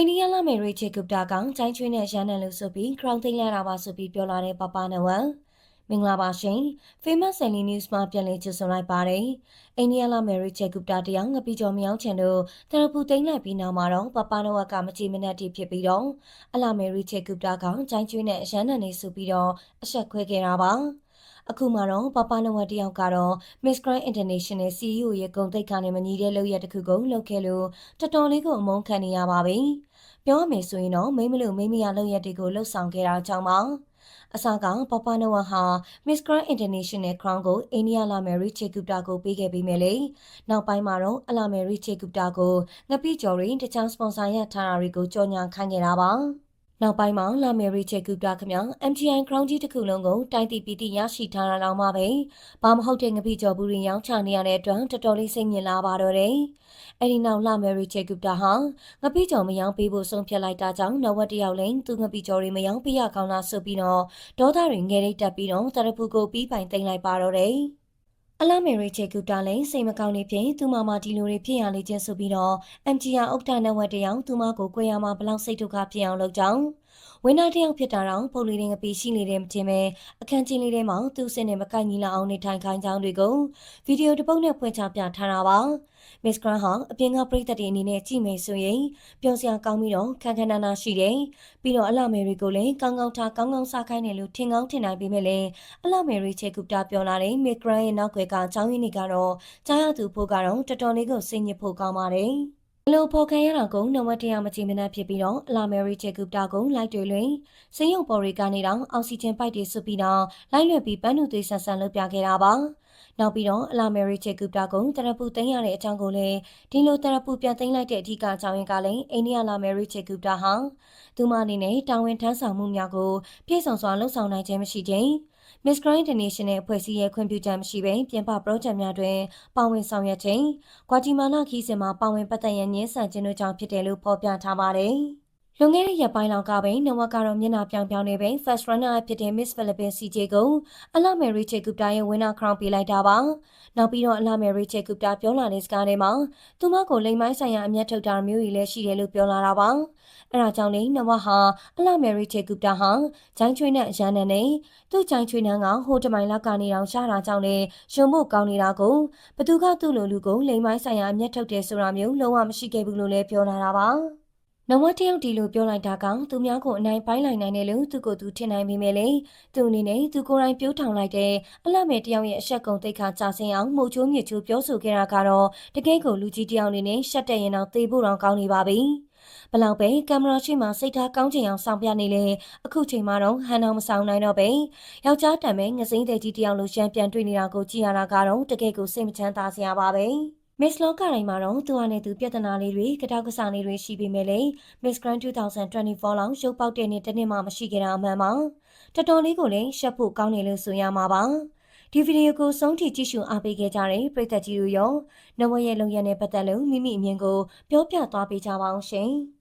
အိန္ဒိယလာမယ်ရီချေကုပတာကောင်ချိုင်းချွေးနဲ့ရန်နန်လို့ဆိုပြီး crown သိမ်းလာတာပါဆိုပြီးပြောလာတဲ့ပပနဝံမင်္ဂလာပါရှင် famous daily news မှာပြန်လည်ကြိုဆိုလိုက်ပါတယ်အိန္ဒိယလာမယ်ရီချေကုပတာတယောက်ငပိကျော်မြောင်းချင်တို့တရပူသိမ်းလိုက်ပြီးနောက်မှာတော့ပပနဝကမကြည်မနက်တီဖြစ်ပြီးတော့အလာမယ်ရီချေကုပတာကောင်ချိုင်းချွေးနဲ့ရန်နန်နေဆိုပြီးတော့အဆက်ခွဲခဲ့တာပါ အခုမှတော့ပပနဝတယောက်ကတော့ Miss Grand International CEO ရဲ့ဂုဏ်သိက္ခာနဲ့မညီတဲ့လုပ်ရက်တစ်ခုကိုလုပ်ခဲ့လို့တော်တော်လေးကိုအမုန်းခံနေရပါပြီ။ပြောရမယ်ဆိုရင်တော့မိမလို့မိမရလုပ်ရက်တွေကိုလှုပ်ဆောင်ခဲ့တာကြောင့်ပါ။အစကပပနဝဟာ Miss Grand International Crown ကိုအိန္ဒိယလာမယ်ရီချေကူတာကိုပေးခဲ့ပြီးမယ်လေ။နောက်ပိုင်းမှာတော့အလာမယ်ရီချေကူတာကိုငပိကျော်ရင်းတခြားစပွန်ဆာရထားတာတွေကိုကြော်ညာခိုင်းခဲ့တာပါ။ နောက်ပိုင်းမှာလာမယ်ရီချေကူတာခမ MTN Crown ကြီးတစ်ခုလုံးကိုတိုင်းတီပီတီရရှိထားတာတော့မှပဲဘာမဟုတ်တဲ့ငပိကျော်ဘူးရင်ရောင်းချနေရတဲ့အတွက်တော်တော်လေးစိတ်ညစ်လာပါတော့တယ်။အဲဒီနောက်လာမယ်ရီချေကူတာဟာငပိကျော်မယောင်းပေးဖို့ဆုံးဖြတ်လိုက်တာကြောင့်နဝတ်တယောက်လည်းသူငပိကျော်တွေမယောင်းပေးရကောင်းလားဆိုပြီးတော့ဒေါသတွေငယ်ရိတ်တက်ပြီးတော့တရဖူကိုပြီးပိုင်သိမ်းလိုက်ပါတော့တယ်။ အလာမေရီချေကူတာလည်းစိတ်မကောင်းနေဖြင့်သူမမဒီလိုတွေဖြစ်ရလေခြင်းဆိုပြီးတော့ MTR ဥက္ကဋ္ဌနဝတ်တယောက်သူမကိုကြွေရမှာဘလောက်စိတ်ဒုက္ခဖြစ်အောင်လုပ်ကြောင်း ဝင်းနာတယောက်ဖြစ်တာတော့ပုံလေးတွေငပီရှိနေတဲ့မတင်ပဲအခန်းချင်းလေးထဲမှာသူ့စင်နဲ့မကိုက်ညီလာအောင်နေထိုင်ခိုင်းကြောင်းတွေကိုဗီဒီယိုတစ်ပုတ်နဲ့ဖွင့်ချပြထားတာပါမစ္စဂရန်ဟာအပြင်ကပရိသတ်တွေအနေနဲ့ကြည့်မယ်ဆိုရင်ပျော်စရာကောင်းပြီးတော့ခန်းခန်းနာနာရှိတယ်ပြီးတော့အလာမယ်ရီကိုလည်းကောင်းကောင်းထားကောင်းကောင်းစားခိုင်းတယ်လို့ထင်ကောင်းထင်နိုင်ပေမဲ့လည်းအလာမယ်ရီချေကူတာပြောလာတဲ့မစ်ဂရန်ရဲ့နောက်ွယ်ကအကြောင်းရင်းတွေကတော့ကြားရသူဖို့ကတော့တော်တော်လေးကိုစိတ်ညစ်ဖို့ကောင်းပါတယ်အ လိုဖော်ခံရတာကုန်းနံပါတ်100မကြည့်မနှက်ဖြစ်ပြီးတော့အလာမယ်ရီချေကူတာကုန်းလိုက်တွေလွင်စင်းရုံပေါ်ရီကနေတော့အောက်ဆီဂျင်ပိုက်တွေဆွပြီးတော့လိုက်လွယ်ပြီးပန်းနုသွေးဆန်ဆန်လုပ်ပြခဲ့တာပါနောက်ပြီးတော့အလာမယ်ရီချေကူတာကုန်းတရပူသိမ်းရတဲ့အကြောင်းကိုလည်းဒီလိုတရပူပြန်သိမ်းလိုက်တဲ့အဓိကအကြောင်းရင်းကလည်းအိန္ဒိယလာမယ်ရီချေကူတာဟာသူမအနေနဲ့တာဝန်ထမ်းဆောင်မှုများကိုပြည့်စုံစွာလှုပ်ဆောင်နိုင်ခြင်းမရှိခြင်း Miss Grand International အဖွဲ့အစည်းရဲ့ခွင့်ပြုချက်မရှိဘဲပြင်ပ project များတွင်ပါဝင်ဆောင်ရွက်ခြင်း၊ကွာတီမာလာခီးစဉ်မှာပါဝင်ပတ်သက်ရန်ညှင်းဆန်ခြင်းတို့ကြောင့်ဖြစ်တယ်လို့ဖော်ပြထားပါတယ်။ လွန်ခဲ့တဲ့ရက်ပိုင်းလောက်ကပဲနဝကတော့မျက်နှာပြောင်ပြောင်နေပဲ First Runner ဖြစ်တဲ့ Miss Philippines CJ ကိုအလာမယ်ရီချေကူတာရဲ့ winner crown ပေးလိုက်တာပါ။နောက်ပြီးတော့အလာမယ်ရီချေကူတာပြောလာတဲ့စကားထဲမှာသူမကိုလိမ်မိုင်းဆိုင်ရာအမျက်ထုတ်တာမျိုးကြီးလည်းရှိတယ်လို့ပြောလာတာပါ။အဲဒါကြောင့်လေနဝဟာအလာမယ်ရီချေကူတာဟာဂျိုင်းချွေးနဲ့ရန်နဲ့နဲ့သူ့ဂျိုင်းချွေးနှန်းကဟိုတမိုင်လောက်ကနေတောင်ရှားတာကြောင့်လေရုံဖို့ကောင်းနေတာကိုဘသူကသူ့လိုလူကိုလိမ်မိုင်းဆိုင်ရာအမျက်ထုတ်တယ်ဆိုတာမျိုးလုံးဝမရှိခဲ့ဘူးလို့လည်းပြောလာတာပါ။ နဝတယောက်ဒီလိုပြောလိုက်တာကသူများကိုအနိုင်ပိုင်းလိုက်နိုင်တယ်လို့သူကိုယ်သူထင်နိုင်မိမယ်လေသူအနေနဲ့သူကိုယ်တိုင်ပြောထောင်လိုက်တဲ့အလှမဲ့တယောက်ရဲ့အဆက်ကုံတိတ်ခါကြာစင်အောင်မှုချိုးမြချိုးပြောဆိုခဲ့တာကတော့တကယ်ကိုလူကြီးတယောက်အနေနဲ့ရှက်တဲ့ရင်တော့သေဖို့တော့ကောင်းနေပါပြီဘလောက်ပဲကင်မရာရှိမှစိတ်ထားကောင်းချင်အောင်ဆောင်ပြနေလေအခုချိန်မှာတော့ဟန်အောင်မဆောင်နိုင်တော့ပဲယောက်ျားတံမဲ့ငစိမ့်တဲ့ကြီးတယောက်လိုရှမ်းပြန်တွေ့နေတာကိုကြည့်ရတာကတော့တကယ်ကိုစိတ်မချမ်းသာစရာပါပဲ။ Miss လောကတိုင်းမှာတော့သူအနေသူပြဿနာလေးတွေကတောက်ကစားလေးတွေရှိပေမဲ့လေ Miss Grand 2024လောက်ရုပ်ပေါက်တဲ့နေ့တစ်နှစ်မှမရှိကြတာအမှန်ပါတော်တော်လေးကိုလည်းရှက်ဖို့ကောင်းတယ်လို့ဆိုရမှာပါဒီဗီဒီယိုကိုဆုံးထိကြည့်ရှုအားပေးခဲ့ကြတဲ့ပရိသတ်ကြီးတို့ရောနဝရဲ့လုံရနဲ့ပတ်သက်လို့မိမိအမြင်ကိုပြောပြသွားပေးကြပါအောင်ရှင်။